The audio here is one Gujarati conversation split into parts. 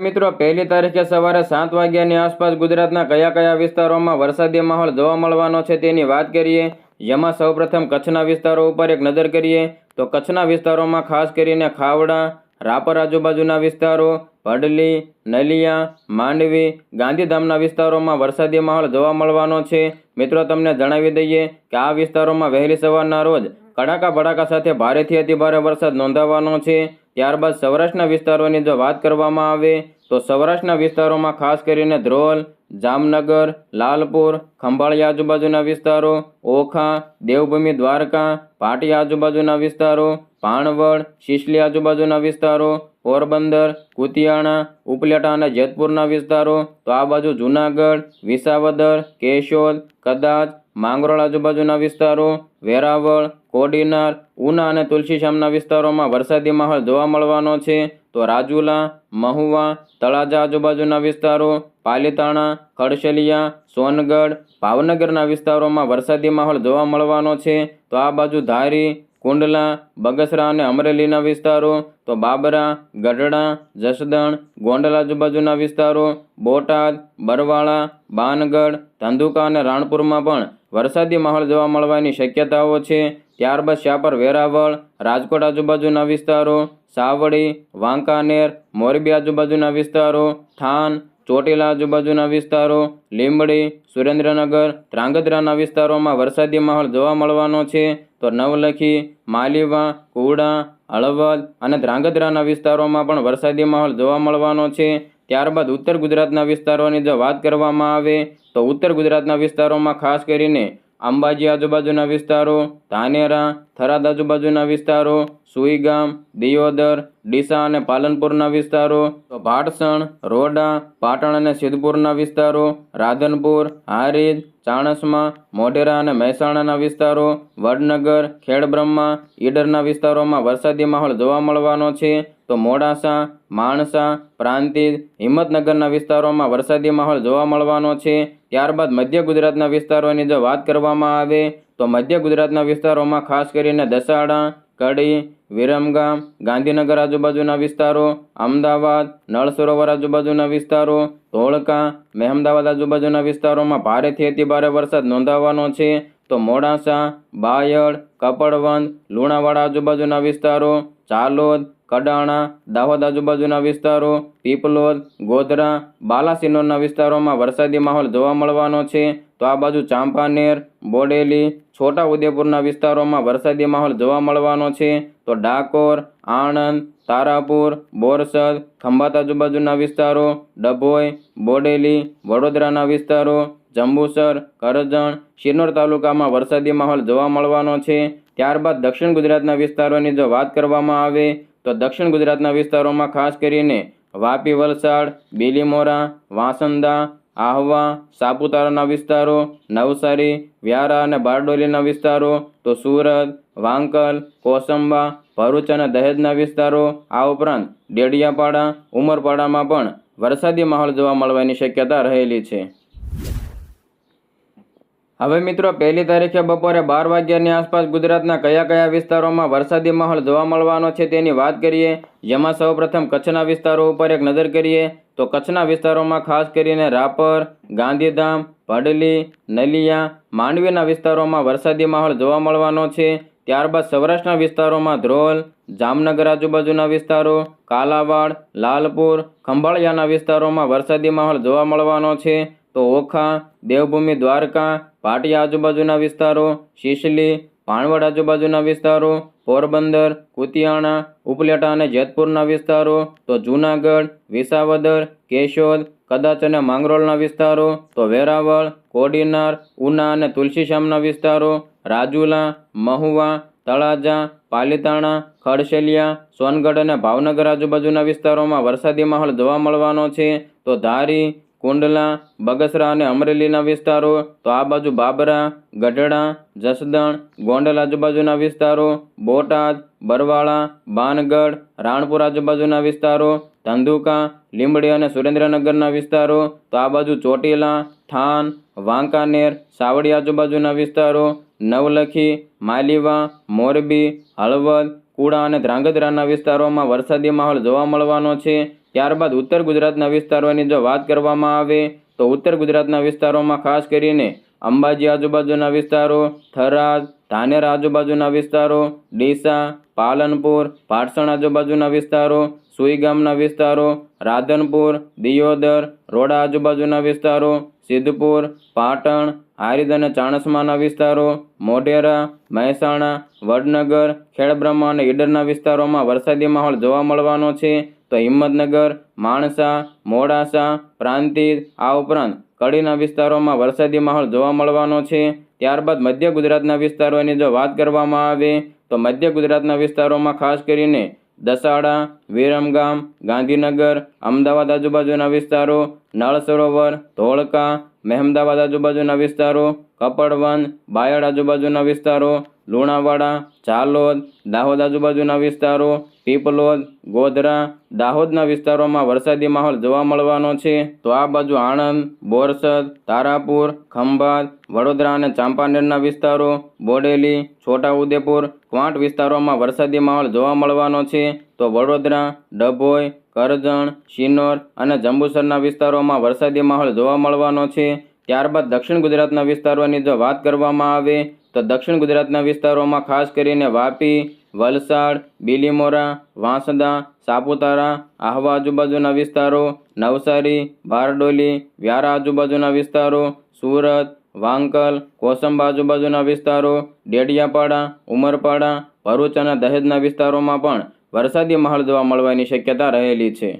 મિત્રો, પહેલી તારીખે સવારે સાત વાગ્યાની આસપાસ ગુજરાતના કયા કયા વિસ્તારોમાં વરસાદી માહોલ જોવા મળવાનો છે તેની વાત કરીએ. જેમાં સૌપ્રથમ કચ્છના વિસ્તારો ઉપર એક નજર કરીએ તો કચ્છના વિસ્તારોમાં ખાસ કરીને ખાવડા, રાપર આજુબાજુના વિસ્તારો, ભડલી, નલિયા, માંડવી, ગાંધીધામના વિસ્તારોમાં વરસાદી માહોલ જોવા મળવાનો છે. મિત્રો, તમને જણાવી દઈએ કે આ વિસ્તારોમાં વહેલી સવારના રોજ કડાકા ભડાકા સાથે ભારેથી અતિભારે વરસાદ નોંધાવાનો છે. ત્યારબાદ સૌરાષ્ટ્રના વિસ્તારોની જો વાત કરવામાં આવે, તો સૌરાષ્ટ્રના વિસ્તારોમાં ખાસ કરીને ધ્રોલ, જામનગર, લાલપુર, ખંભાળી આજુબાજુના વિસ્તારો, ઓખા, દેવભૂમિ, દ્વારકા, પાટી આજુબાજુના વિસ્તારો ભાણવડ શિશલી આજુબાજુના વિસ્તારો પોરબંદર, કુતિયાણા, ઉપલેટા અને જેતપુરના વિસ્તારો, તો આ બાજુ જુનાગઢ, વિસાવદર, કેશોદ, કદાચ, માંગરોળ આજુબાજુના વિસ્તારો, વેરાવળ, કોડીનાર, ઉના અને તુલસીશ્યામના વિસ્તારોમાં વરસાદી માહોલ જોવા મળવાનો છે. તો રાજુલા, મહુવા, તળાજા આજુબાજુના વિસ્તારો, પાલીતાણા, ખડશલિયા, સોનગઢ, ભાવનગરના વિસ્તારોમાં વરસાદી માહોલ જોવા મળવાનો છે. તો આ બાજુ ધારી કુંડલા, બગસરા અને અમરેલીના વિસ્તારો, તો બાબરા, ગઢડા, જસદણ, ગોંડલ આજુબાજુના વિસ્તારો, બોટાદ, બરવાળા, બાનગઢ, ધંધુકા અને રાણપુરમાં પણ વરસાદી માહોલ જોવા મળવાની શક્યતાઓ છે. ત્યારબાદ શાપર વેરાવળ, રાજકોટ આજુબાજુના વિસ્તારો, સાવડી, વાંકાનેર, મોરબી આજુબાજુના વિસ્તારો, થાન, ચોટીલા આજુબાજુના વિસ્તારો, લીંબડી, સુરેન્દ્રનગર, ધ્રાંગધ્રાના વિસ્તારોમાં વરસાદી માહોલ જોવા મળવાનો છે. તો નવલખી માલીવા, કુડા, હળવદ અને ધ્રાંગધ્રાના વિસ્તારોમાં પણ વરસાદી માહોલ જોવા મળવાનો છે. ત્યારબાદ ઉત્તર ગુજરાતના વિસ્તારોની જો વાત કરવામાં આવે, તો ઉત્તર ગુજરાતના વિસ્તારોમાં ખાસ કરીને અંબાજી આજુબાજુના વિસ્તારો, ધાનેરા, થરાદ આજુબાજુના વિસ્તારો, સુઈગામ, દિયોદર, ડીસા અને પાલનપુરના વિસ્તારો, તો ભાટસણ, રોડા, પાટણ અને સિદ્ધપુરના વિસ્તારો, રાધનપુર, હારીજ ચાણસમા, મોઢેરા અને મહેસાણાના વિસ્તારો, વડનગર, ખેડબ્રહ્મા, ઈડરના વિસ્તારોમાં વરસાદી માહોલ જોવા મળવાનો છે. તો મોડાસા, માણસા, પ્રાંતિજ, હિંમતનગરના વિસ્તારોમાં વરસાદી માહોલ જોવા મળવાનો છે. ત્યારબાદ મધ્ય ગુજરાતના વિસ્તારોની જો વાત કરવામાં આવે, તો મધ્ય ગુજરાતના વિસ્તારોમાં ખાસ કરીને દસાડા, કડી, વિરમગામ, ગાંધીનગર આજુબાજુના વિસ્તારો, અમદાવાદ નળ સરોવર આજુબાજુના વિસ્તારો ધોળકા મહેમદાવાદ આજુબાજુના વિસ્તારોમાં ભારેથી અતિભારે વરસાદ નોંધાવાનો છે. તો મોડાસા, બાયડ કપડવંદ લુણાવાડા આજુબાજુના વિસ્તારો, ચાલોદ, કડાણા, દાહોદ આજુબાજુના વિસ્તારો, પીપલોદ, ગોધરા, બાલાસિનોરના વિસ્તારોમાં વરસાદી માહોલ જોવા મળવાનો છે. તો આ બાજુ ચાંપાનેર, બોડેલી છોટા ઉદેપુરના વિસ્તારોમાં વરસાદી માહોલ જોવા મળવાનો છે. તો ડાકોર, આણંદ, તારાપુર, બોરસદ, ખંભાત આજુબાજુના વિસ્તારો, ડભોઈ, બોડેલી, વડોદરાના વિસ્તારો, જંબુસર, કરજણ, શિરનોર તાલુકામાં વરસાદી માહોલ જોવા મળવાનો છે. ત્યારબાદ દક્ષિણ ગુજરાતના વિસ્તારોની જો વાત કરવામાં આવે, તો દક્ષિણ ગુજરાતના વિસ્તારોમાં ખાસ કરીને વાપી, વલસાડ, બીલીમોરા, વાંસંદા, આહવા, સાપુતારાના વિસ્તારો, નવસારી, વ્યારા અને બારડોલીના વિસ્તારો, તો સુરત વાંકલ, કોસંબા, ભરૂચ અને દહેજના વિસ્તારો, આ ઉપરાંત ડેડિયાપાડા, ઉમરપાડામાં પણ વરસાદી માહોલ જોવા મળવાની શક્યતા રહેલી છે. હવે મિત્રો, પહેલી તારીખે બપોરે બાર વાગ્યાની આસપાસ ગુજરાતના કયા કયા વિસ્તારોમાં વરસાદી માહોલ જોવા મળવાનો છે તેની વાત કરીએ. જેમાં સૌપ્રથમ કચ્છના વિસ્તારો ઉપર એક નજર કરીએ, તો કચ્છના વિસ્તારોમાં ખાસ કરીને રાપર, ગાંધીધામ, ભડલી, નલિયા, માંડવીના વિસ્તારોમાં વરસાદી માહોલ જોવા મળવાનો છે. ત્યારબાદ સૌરાષ્ટ્રના વિસ્તારોમાં ધ્રોલ, જામનગર આજુબાજુના વિસ્તારો, કાલાવાડ, લાલપુર, ખંભાળિયાના વિસ્તારોમાં વરસાદી માહોલ જોવા મળવાનો છે. તો ઓખા, દેવભૂમિ, દ્વારકા, પાટિયા આજુબાજુના વિસ્તારો, શિશલી ભાણવડ આજુબાજુના વિસ્તારો, પોરબંદર, કુતિયાણા, ઉપલેટા અને જેતપુરના વિસ્તારો, તો જૂનાગઢ, વિસાવદર, કેશોદ કદાચ અને માંગરોળના વિસ્તારો, તો વેરાવળ, કોડીનાર, ઉના અને તુલસીશ્યામના વિસ્તારો, રાજુલા, મહુવા, તળાજા, પાલીતાણા, ખડશેલિયા, સોનગઢ અને ભાવનગર આજુબાજુના વિસ્તારોમાં વરસાદી માહોલ જોવા મળવાનો છે. તો ધારી, કુંડલા, બગસરા અને અમરેલીના વિસ્તારો, તો આ બાજુ બાબરા, ગઢડા, જસદણ, ગોંડલ આજુબાજુના વિસ્તારો, બોટાદ, બરવાળા બાનગઢ રાણપુર આજુબાજુના વિસ્તારો ધંધુકા લીંબડી અને સુરેન્દ્રનગરના વિસ્તારો, તો આ બાજુ ચોટીલા, થાન, વાંકાનેર, સાવડી આજુબાજુના વિસ્તારો, નવલખી, માલીવા, મોરબી, હળવદ, કુડા અને ધ્રાંગધ્રાના વિસ્તારોમાં વરસાદી માહોલ જોવા મળવાનો છે. ત્યારબાદ ઉત્તર ગુજરાતના વિસ્તારોની જો વાત કરવામાં આવે, તો ઉત્તર ગુજરાતના વિસ્તારોમાં ખાસ કરીને અંબાજી આજુબાજુના વિસ્તારો, થરાદ, ધાનેર આજુબાજુના વિસ્તારો, ડીસા, પાલનપુર પાટસણ આજુબાજુના વિસ્તારો સુઈગામના વિસ્તારો, રાધનપુર, દિયોદર, રોડા આજુબાજુના વિસ્તારો, સિદ્ધપુર, પાટણ હારીજ અને ચાણસમાના વિસ્તારો, મોઢેરા, મહેસાણા, વડનગર, ખેડબ્રહ્મા અને ઈડરના વિસ્તારોમાં વરસાદી માહોલ જોવા મળવાનો છે. તો હિંમતનગર, માણસા, મોડાસા, પ્રાંતિજ, આ ઉપરાંત કડીના વિસ્તારોમાં વરસાદી માહોલ જોવા મળવાનો છે. ત્યારબાદ મધ્ય ગુજરાતના વિસ્તારોની જો વાત કરવામાં આવે, તો મધ્ય ગુજરાતના વિસ્તારોમાં ખાસ કરીને દસાડા, વિરમગામ, ગાંધીનગર, અમદાવાદ આજુબાજુના વિસ્તારો નળ સરોવર ધોળકા, મહેમદાવાદ આજુબાજુના વિસ્તારો, કપડવન, બાયડ આજુબાજુના વિસ્તારો, લુણાવાડા, ઝાલોદ, દાહોદ આજુબાજુના વિસ્તારો પીપલોદ, ગોધરા, દાહોદના વિસ્તારોમાં વરસાદી માહોલ જોવા મળવાનો છે. તો આ બાજુ આણંદ, બોરસદ, તારાપુર, ખંભાત, વડોદરા અને ચાંપાનેરના વિસ્તારો, બોડેલી, છોટાઉદેપુર ક્વાંટ વિસ્તારોમાં વરસાદી માહોલ જોવા મળવાનો છે. તો વડોદરા, ડભોઈ, કરજણ, શિનોર અને જંબુસરના વિસ્તારોમાં વરસાદી માહોલ જોવા મળવાનો છે. ત્યારબાદ દક્ષિણ ગુજરાતના વિસ્તારોની જો વાત કરવામાં આવે, તો દક્ષિણ ગુજરાતના વિસ્તારોમાં ખાસ કરીને વાપી વલસાડ, બીલીમોરા, વાંસદા, સાપુતારા, આહવા આજુબાજુના વિસ્તારો, નવસારી, બારડોલી, વ્યારા આજુબાજુના વિસ્તારો, સુરત, વાંકલ, કોસંબા આજુબાજુના વિસ્તારો, ડેડિયાપાડા, ઉમરપાડા, ભરૂચ અને દહેજના વિસ્તારોમાં પણ વરસાદી માહોલ જોવા મળવાની શક્યતા રહેલી છે.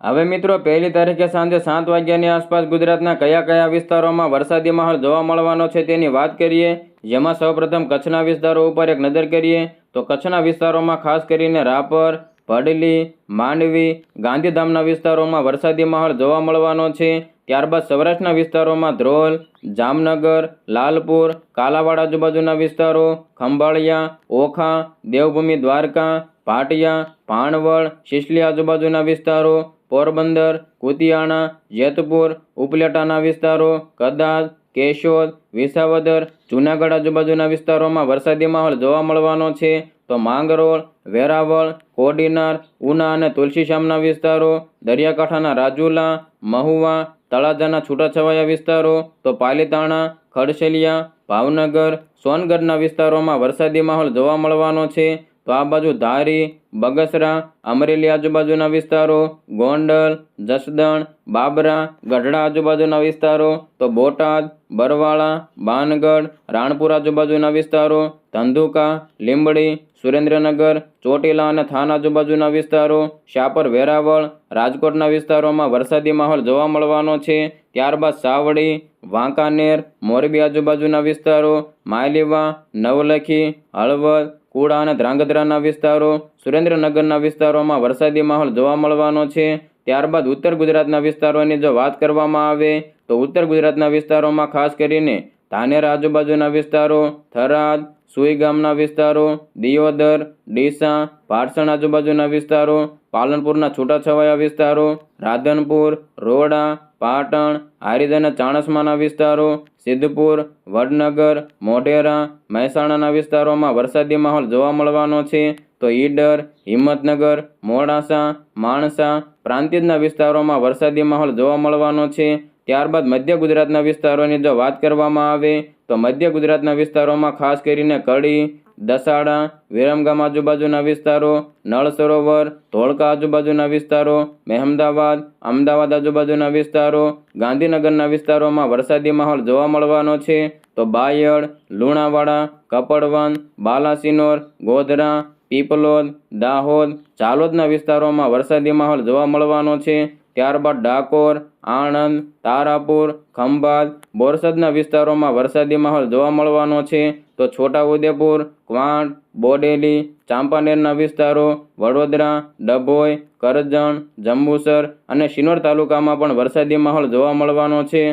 હવે મિત્રો, પહેલી તારીખે સાંજે સાત વાગ્યાની આસપાસ ગુજરાતના કયા કયા વિસ્તારોમાં વરસાદી માહોલ જોવા મળવાનો છે તેની વાત કરીએ. જેમાં સૌપ્રથમ કચ્છના વિસ્તારો ઉપર એક નજર કરીએ તો કચ્છના વિસ્તારોમાં ખાસ કરીને રાપર, ભડલી, માંડવી, ગાંધીધામના વિસ્તારોમાં વરસાદી માહોલ જોવા મળવાનો છે. ત્યારબાદ સૌરાષ્ટ્રના વિસ્તારોમાં ધ્રોલ, જામનગર, લાલપુર, કાલાવાડ આજુબાજુના વિસ્તારો, ખંભાળિયા, ઓખા, દેવભૂમિ, દ્વારકા ભાટિયા ભાણવડ શિશલી આજુબાજુના વિસ્તારો, પોરબંદર, કુતિયાણા, જેતપુર, ઉપલેટાના વિસ્તારો, કદાચ કેશોદ, વિસાવદર, જૂનાગઢ આજુબાજુના વિસ્તારોમાં વરસાદી માહોલ જોવા મળવાનો છે. તો માંગરોળ, વેરાવળ, કોડીનાર, ઉના અને તુલસીશ્યામના વિસ્તારો, દરિયાકાંઠાના રાજુલા, મહુવા, તળાજાના છૂટાછવાયા વિસ્તારો, તો પાલીતાણા ખડસેલિયા ભાવનગર, સોનગઢના વિસ્તારોમાં વરસાદી માહોલ જોવા મળવાનો છે. તો આ બાજુ ધારી, બગસરા, અમરેલી આજુબાજુના વિસ્તારો, ગોંડલ, જસદણ, બાબરા, ગઢડા આજુબાજુના વિસ્તારો, તો બોટાદ, બરવાળા, બાનગઢ, રાણપુર આજુબાજુના વિસ્તારો, ધંધુકા, લીંબડી, સુરેન્દ્રનગર, ચોટીલા અને થાન આજુબાજુના વિસ્તારો શાપર વેરાવળ, રાજકોટના વિસ્તારોમાં વરસાદી માહોલ જોવા મળવાનો છે. ત્યારબાદ સાવડી, વાંકાનેર, મોરબી આજુબાજુના વિસ્તારો માયલીવા નવલખી, હળવદ, કુડા અને ધ્રાંગધ્રાના વિસ્તારો, સુરેન્દ્રનગરના વિસ્તારોમાં વરસાદી માહોલ જોવા મળવાનો છે. ત્યારબાદ ઉત્તર ગુજરાતના વિસ્તારોની જો વાત કરવામાં આવે, તો ઉત્તર ગુજરાતના વિસ્તારોમાં ખાસ કરીને ધાનેર આજુબાજુના વિસ્તારો, થરાદ સુઈગામના વિસ્તારો, દિયોદર, ડીસા પાટસણ આજુબાજુના વિસ્તારો, પાલનપુરના છૂટાછવાયા વિસ્તારો, રાધનપુર, રોડા, પાટણ હારીદના ચાણસમાના વિસ્તારો, સિદ્ધપુર, વડનગર, મોઢેરા, મહેસાણાના વિસ્તારોમાં વરસાદી માહોલ જોવા મળવાનો છે. તો ઈડર, હિંમતનગર, મોડાસા, માણસા પ્રાંતિજના વિસ્તારોમાં વરસાદી માહોલ જોવા મળવાનો છે. ત્યારબાદ મધ્ય ગુજરાતના વિસ્તારોની જો વાત કરવામાં આવે, તો મધ્ય ગુજરાતના વિસ્તારોમાં ખાસ કરીને કડી દસાડા, વિરમગામ આજુબાજુના વિસ્તારો, નળ સરોવર, ધોળકા આજુબાજુના વિસ્તારો, મહેમદાવાદ, અમદાવાદ આજુબાજુના વિસ્તારો, ગાંધીનગરના વિસ્તારોમાં વરસાદી માહોલ જોવા મળવાનો છે. તો બાયડ, લુણાવાડા કપડવન બાલાસિનોર, ગોધરા, પીપલોદ, દાહોદ ચાલોદના વિસ્તારોમાં વરસાદી માહોલ જોવા મળવાનો છે. ત્યારબાદ ડાકોર, આણંદ, તારાપુર, ખંભાત, બોરસદના વિસ્તારોમાં વરસાદી માહોલ જોવા મળવાનો છે. તો છોટાઉદેપુર, ક્વાંટ, બોડેલી, ચાંપાનેરના વિસ્તારો, વડોદરા, ડભોઈ, કરજણ, જંબુસર અને શિનોર તાલુકામાં પણ વરસાદી માહોલ જોવા મળવાનો છે.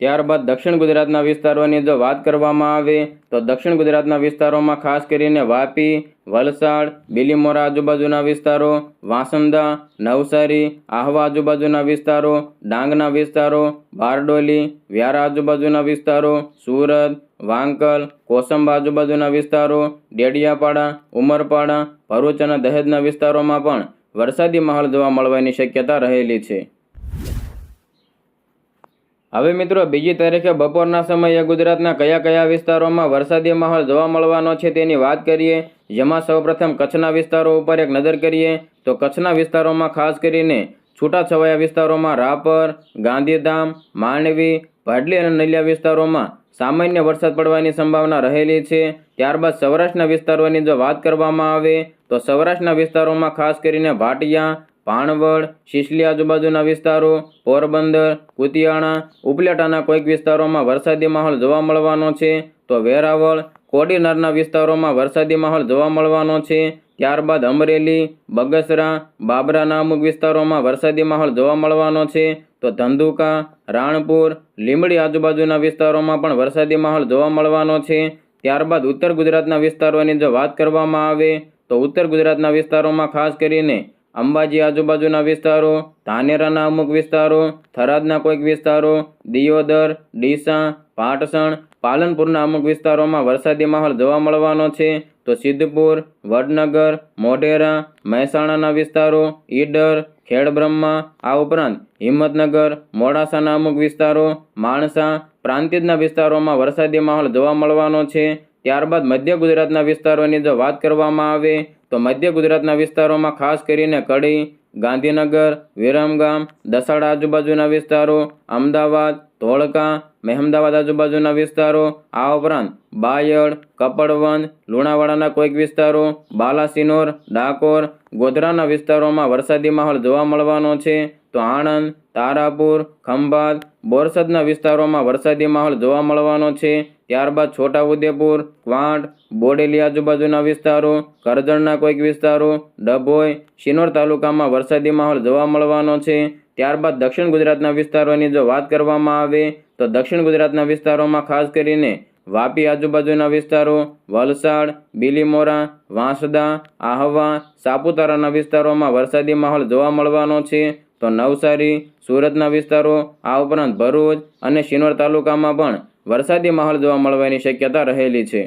ત્યારબાદ દક્ષિણ ગુજરાતના વિસ્તારોની જો વાત કરવામાં આવે, તો દક્ષિણ ગુજરાતના વિસ્તારોમાં ખાસ કરીને વાપી વલસાડ, બિલીમોરા આજુબાજુના વિસ્તારો, વાંસંદા, નવસારી, આહવા આજુબાજુના વિસ્તારો, ડાંગના વિસ્તારો, બારડોલી, વ્યારા આજુબાજુના વિસ્તારો, સુરત, વાંકલ, કોસંબા આજુબાજુના વિસ્તારો, ડેડિયાપાડા, ઉમરપાડા, ભરૂચ અને દહેજના વિસ્તારોમાં પણ વરસાદી માહોલ જોવા મળવાની શક્યતા રહેલી છે. હવે મિત્રો, બીજી તારીખે બપોરના સમયે ગુજરાતના કયા કયા વિસ્તારોમાં વરસાદી માહોલ જોવા મળવાનો છે તેની વાત કરીએ. જેમાં સૌપ્રથમ કચ્છના વિસ્તારો ઉપર એક નજર કરીએ તો કચ્છના વિસ્તારોમાં ખાસ કરીને છૂટાછવાયા વિસ્તારોમાં રાપર, ગાંધીધામ, માંડવી, ભાડલી અને નલિયા વિસ્તારોમાં સામાન્ય વરસાદ પડવાની સંભાવના રહેલી છે. ત્યારબાદ સૌરાષ્ટ્રના વિસ્તારોની જો વાત કરવામાં આવે તો સૌરાષ્ટ્રના વિસ્તારોમાં ખાસ કરીને ભાટિયા ભાણવડ શિશલી આજુબાજુના વિસ્તારો, પોરબંદર, કુતિયાણા, ઉપલેટાના કોઈક વિસ્તારોમાં વરસાદી માહોલ જોવા મળવાનો છે, તો વેરાવળ, કોડીનારના વિસ્તારોમાં વરસાદી માહોલ જોવા મળવાનો છે. ત્યારબાદ અમરેલી, બગસરા, બાબરાના અમુક વિસ્તારોમાં વરસાદી માહોલ જોવા મળવાનો છે. તો ધંધુકા, રાણપુર, લીંબડી આજુબાજુના વિસ્તારોમાં પણ વરસાદી માહોલ જોવા મળવાનો છે. ત્યારબાદ ઉત્તર ગુજરાતના વિસ્તારોની જો વાત કરવામાં આવે, તો ઉત્તર ગુજરાતના વિસ્તારોમાં ખાસ કરીને અંબાજી આજુબાજુના વિસ્તારો, ધાનેરાના અમુક વિસ્તારો, થરાદના કોઈક વિસ્તારો, દિયોદર, ડીસા, પાટસણ, પાલનપુરના અમુક વિસ્તારોમાં વરસાદી માહોલ જોવા મળવાનો છે. તો સિદ્ધપુર, વડનગર, મોઢેરા, મહેસાણાના વિસ્તારો, ઈડર, ખેડબ્રહ્મા, આ ઉપરાંત હિંમતનગર, મોડાસાના અમુક વિસ્તારો, માણસા, પ્રાંતિજના વિસ્તારોમાં વરસાદી માહોલ જોવા મળવાનો છે. ત્યારબાદ મધ્ય ગુજરાતના વિસ્તારોની જો વાત કરવામાં આવે તો મધ્ય ગુજરાતના વિસ્તારોમાં ખાસ કરીને કડી, ગાંધીનગર, વિરમગામ, દસાડા આજુબાજુના વિસ્તારો, અમદાવાદ, ધોળકા, મહેમદાવાદ આજુબાજુના વિસ્તારો, આ ઉપરાંત બાયડ, કપડવંજ, લુણાવાડાના કોઈક વિસ્તારો, બાલાસિનોર, ડાકોર, ગોધરાના વિસ્તારોમાં વરસાદી માહોલ જોવા મળવાનો છે. તો આણંદ, તારાપુર, ખંભાત, બોરસદના વિસ્તારોમાં વરસાદી માહોલ જોવા મળવાનો છે. ત્યારબાદ છોટાઉદેપુર ક્વાંટ બોડેલી આજુબાજુના વિસ્તારો, કરજણના કોઈક વિસ્તારો, ડભોઈ, શિનોર તાલુકામાં વરસાદી માહોલ જોવા મળવાનો છે. ત્યારબાદ દક્ષિણ ગુજરાતના વિસ્તારોની જો વાત કરવામાં આવે, તો દક્ષિણ ગુજરાતના વિસ્તારોમાં ખાસ કરીને વાપી આજુબાજુના વિસ્તારો, વલસાડ, બિલીમોરા, વાંસદા, આહવા, સાપુતારાના વિસ્તારોમાં વરસાદી માહોલ જોવા મળવાનો છે. તો નવસારી, સુરતના વિસ્તારો, આ ઉપરાંત ભરૂચ અને શિનોર તાલુકામાં પણ વરસાદી માહોલ જોવા મળવાની શક્યતા રહેલી છે.